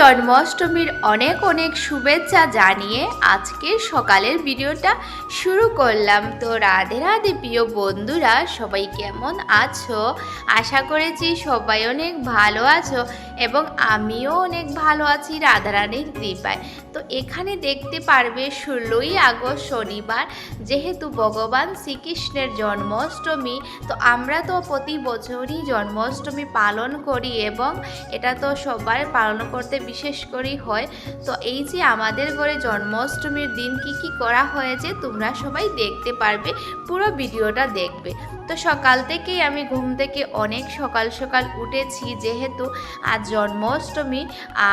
জন্মাষ্টমীর অনেক অনেক শুভেচ্ছা জানিয়ে আজকে সকালের ভিডিওটা শুরু করলাম। তো রাধে রাধে প্রিয় বন্ধুরা, সবাই কেমন আছো? আশা করেছি সবাই অনেক ভালো আছো এবং আমিও অনেক ভালো আছি রাধারানীর কৃপায়। তো এখানে দেখতে পারবে ষোলোই আগস্ট শনিবার, যেহেতু ভগবান শ্রীকৃষ্ণের জন্মাষ্টমী, তো আমরা তো প্রতি বছরই জন্মাষ্টমী পালন করি এবং এটা তো সবার পালন করতে বিশেষ করেই হয়। তো এই যে আমাদের ঘরে জন্মাষ্টমীর দিন কি কি করা হয়েছে, তোমরা সবাই দেখতে পারবে, পুরো ভিডিওটা দেখবে। তো সকাল থেকেই আমি ঘুম থেকে অনেক সকাল সকাল উঠেছি যেহেতু আজ জন্মাষ্টমী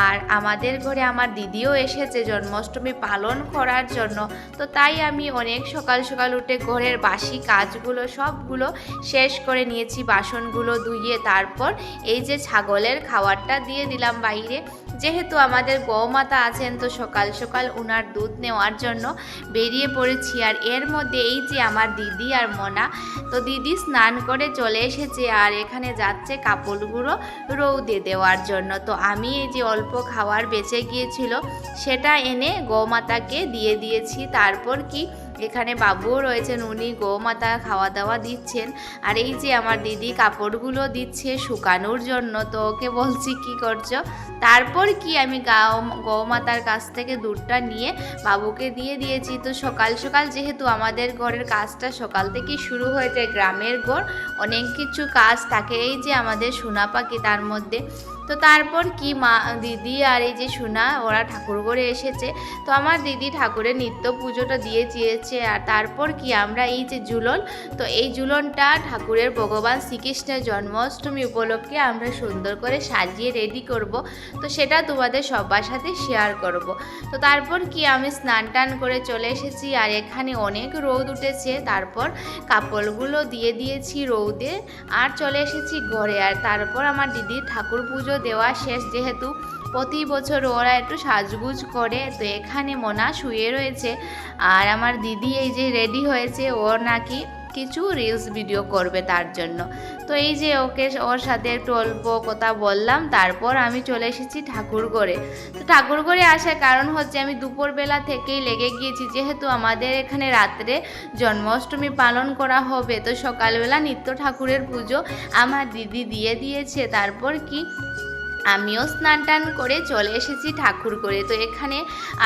আর আমাদের ঘরে আমার দিদিও এসেছে জন্মাষ্টমী পালন করার জন্য। তো তাই আমি অনেক সকাল সকাল উঠে ঘরের বাসি কাজগুলো সবগুলো শেষ করে নিয়েছি, বাসনগুলো ধুইয়ে তারপর এই যে ছাগলের খাবারটা দিয়ে দিলাম বাইরে। যেহেতু আমাদের গৌমাতা আছেন, তো সকাল সকাল ওনার দুধ নেওয়ার জন্য বেরিয়ে পড়েছি। আর এর মধ্যে এই যে আমার দিদি আর মনা, তো দিদি স্নান করে চলে এসেছে আর এখানে যাচ্ছে কাপড়গুলো রৌদে দেওয়ার জন্য। তো আমি এই যে অল্প খাওয়ার বেঁচে গিয়েছিল, সেটা এনে গৌমাতাকে দিয়ে দিয়েছি। তারপর কি এখানে বাবুও রয়েছেন, উনি গোমাতা খাওয়া দাওয়া দিচ্ছেন। আর এই যে আমার দিদি কাপড়গুলো দিচ্ছে শুকানোর জন্য, তো ওকে বলছি, কি করছ? তারপর কি আমি গাও, গৌমাতার কাছ থেকে দুধটা নিয়ে বাবুকে দিয়ে দিয়েছি। তো সকাল সকাল যেহেতু আমাদের ঘরের কাজটা সকাল থেকেই শুরু হয়েছে, গ্রামের ঘর, অনেক কিছু কাজ থাকে। এই যে আমাদের সোনা পাখি, তার মধ্যে তো তারপর কি মা, দিদি আর এই যে সোনা, ওরা ঠাকুর ঘরে এসেছে। তো আমার দিদি ঠাকুরের নিত্য পুজোটা দিয়ে দিয়েছে আর তারপর কি আমরা এই যে ঝুলন, তো এই ঝুলনটা ঠাকুরের ভগবান শ্রীকৃষ্ণের জন্মাষ্টমী উপলক্ষে আমরা সুন্দর করে সাজিয়ে রেডি করব। তো সেটা তোমাদের সবার সাথে শেয়ার করব। তো তারপর কি আমি স্নান টান করে চলে এসেছি। আর এখানে অনেক রোদ উঠেছে। তারপর কাপড়গুলো দিয়ে দিয়েছি রৌদে। আর চলে এসেছি ঘরে। আর তারপর আমার দিদির ঠাকুর পুজো দেওয়া শেষ, যেহেতু প্রতি বছর ওরা একটু সাজগুজ করে, তো এখানে মোনা শুয়ে রয়েছে। আর আমার দিদি এই যে রেডি হয়েছে, ও নাকি কিছু রিলস ভিডিও করবে তার জন্য। তো এই যে ওকে ওর সাথে একটু অল্প কথা বললাম, তারপর আমি চলে এসেছি ঠাকুরগড়ে। তো ঠাকুরগড়ে আসার কারণ হচ্ছে আমি দুপুরবেলা থেকেই লেগে গিয়েছি, যেহেতু আমাদের এখানে রাত্রে জন্মাষ্টমী পালন করা হবে, তো সকালবেলা নিত্য ঠাকুরের পুজো আমার দিদি দিয়ে দিয়েছে। তারপর কি? আমিও স্নান টান করে চলে এসেছি ঠাকুর করে। তো এখানে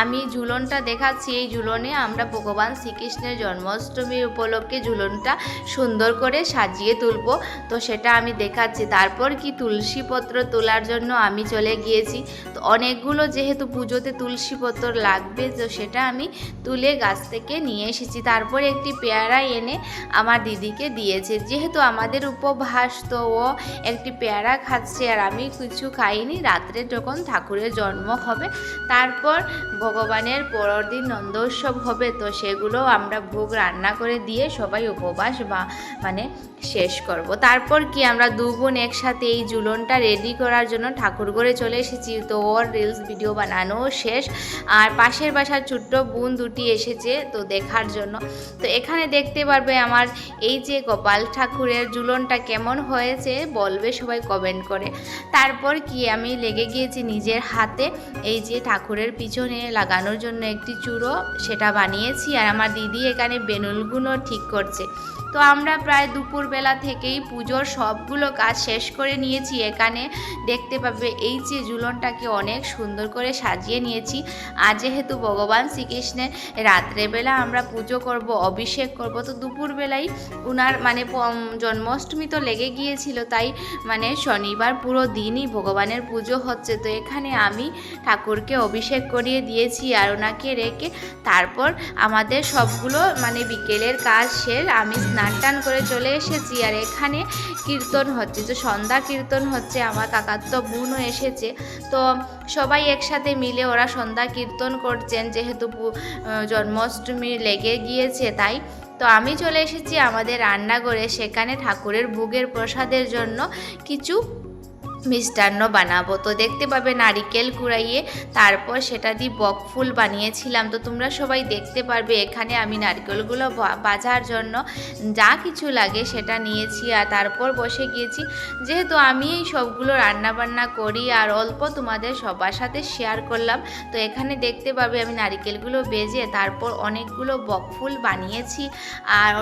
আমি ঝুলনটা দেখাচ্ছি। এই ঝুলনে আমরা ভগবান শ্রীকৃষ্ণের জন্মাষ্টমী উপলক্ষে ঝুলনটা সুন্দর করে সাজিয়ে তুলব। তো সেটা আমি দেখাচ্ছি। তারপর কি তুলসী পত্র তোলার জন্য আমি চলে গিয়েছি। তো অনেকগুলো যেহেতু পুজোতে তুলসী পত্র লাগবে, তো সেটা আমি তুলে গাছ থেকে নিয়ে এসেছি। তারপর একটি পেয়ারা এনে আমার দিদিকে দিয়েছে। যেহেতু আমাদের উপভাস তো ও একটি পেয়ারা খাচ্ছে আর আমি কিছু খাইনি। রাত্রে যখন ঠাকুরের জন্ম হবে, তারপর ভগবানের পরের দিন নন্দোৎসব হবে, তো সেগুলো আমরা ভোগ রান্না করে দিয়ে সবাই উপবাস বা মানে শেষ করব। তারপর কি আমরা দু বোন একসাথে এই জুলনটা রেডি করার জন্য ঠাকুর ঘরে চলে এসেছি। তো ওর রিলস ভিডিও বানানো শেষ। আর পাশের বাসার ছোট্ট বোন দুটি এসেছে তো দেখার জন্য। তো এখানে দেখতে পারবে আমার এই যে গোপাল ঠাকুরের জুলনটা কেমন হয়েছে, বলবে সবাই কমেন্ট করে। তারপর কি আমি লেগে গিয়েছি নিজের হাতে। এই যে ঠাকুরের পিছনে লাগানোর জন্য একটি চূড়ো, সেটা বানিয়েছি। আর আমার দিদি এখানে বেনুলগুলো ঠিক করছে। তো আমরা প্রায় দুপুরবেলা থেকেই পুজোর সবগুলো কাজ শেষ করে নিয়েছি। এখানে দেখতে পাবে এই যে ঝুলনটাকে অনেক সুন্দর করে সাজিয়ে নিয়েছি। আর যেহেতু ভগবান শ্রীকৃষ্ণের রাত্রেবেলা আমরা পুজো করব, অভিষেক করব, তো দুপুরবেলায় উনার মানে জন্মাষ্টমী তো লেগে গিয়েছিল, তাই মানে শনিবার পুরো দিনই ভগবানের পুজো হচ্ছে। তো এখানে আমি ঠাকুরকে অভিষেক করিয়ে দিয়েছি আর ওনাকে রেখে তারপর আমাদের সবগুলো মানে বিকেলের কাজ শেষ আমি স্নান টান করে চলে এসেছি আর এখানে কীর্তন হচ্ছে। যে সন্ধ্যা কীর্তন হচ্ছে, আমার কাকার তো বোনও এসেছে। তো সবাই একসাথে মিলে ওরা সন্ধ্যা কীর্তন করছেন, যেহেতু জন্মাষ্টমী লেগে গিয়েছে তাই। তো আমি চলে এসেছি আমাদের রান্নাঘরে, সেখানে ঠাকুরের ভোগের প্রসাদের জন্য কিছু মিষ্টান্ন বানাবো। তো দেখতে পাবে নারিকেল কুড়াইয়ে তারপর সেটা দিয়ে বক ফুল বানিয়েছিলাম। তো তোমরা সবাই দেখতে পারবে এখানে আমি নারকেলগুলো বাজার জন্য যা কিছু লাগে সেটা নিয়েছি আর তারপর বসে গিয়েছি। যেহেতু আমি এই সবগুলো রান্না বান্না করি আর অল্প তোমাদের সবার সাথে শেয়ার করলাম, তো এখানে দেখতে পাবে আমি নারিকেলগুলো বেজে তারপর অনেকগুলো বকফুল বানিয়েছি। আর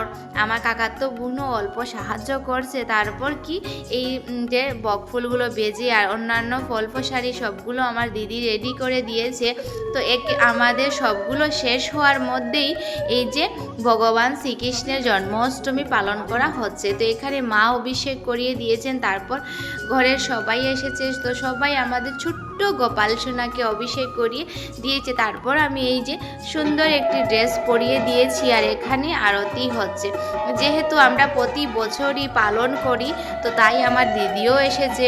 আমার কাকার তো বোনও অল্প সাহায্য করছে। তারপর কি এই যে বকফুলগুলো বেজে আর অন্যান্য ফল ফসারি সবগুলো আমার দিদি রেডি করে দিয়েছে। তো এক, আমাদের সবগুলো শেষ হওয়ার মধ্যেই এই যে ভগবান শ্রীকৃষ্ণের জন্মাষ্টমী পালন করা হচ্ছে। তো এখানে মা অভিষেক করিয়ে দিয়েছেন, তারপর ঘরের সবাই এসেছে। তো সবাই আমাদের ছোট্ট গোপাল সোনাকে অভিষেক করিয়ে দিয়েছে। তারপর আমি এই যে সুন্দর একটি ড্রেস পরিয়ে দিয়েছি আর এখানে আরতি হচ্ছে। যেহেতু আমরা প্রতি বছরই পালন করি, তো তাই আমার দিদিও এসেছে।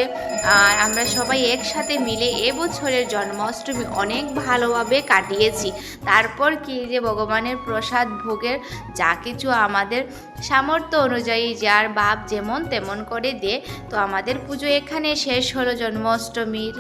আর আমরা সবাই একসাথে মিলে এবছরের জন্মাষ্টমী অনেক ভালোভাবে কাটিয়েছি। তারপর কি যে ভগবানের প্রসাদ ভোগের যা কিছু আমাদের সামর্থ্য অনুযায়ী যার বাপ যেমন তেমন করে দে তো আমাদের পুজো এখানে শেষ হলো জন্মাষ্টমীর।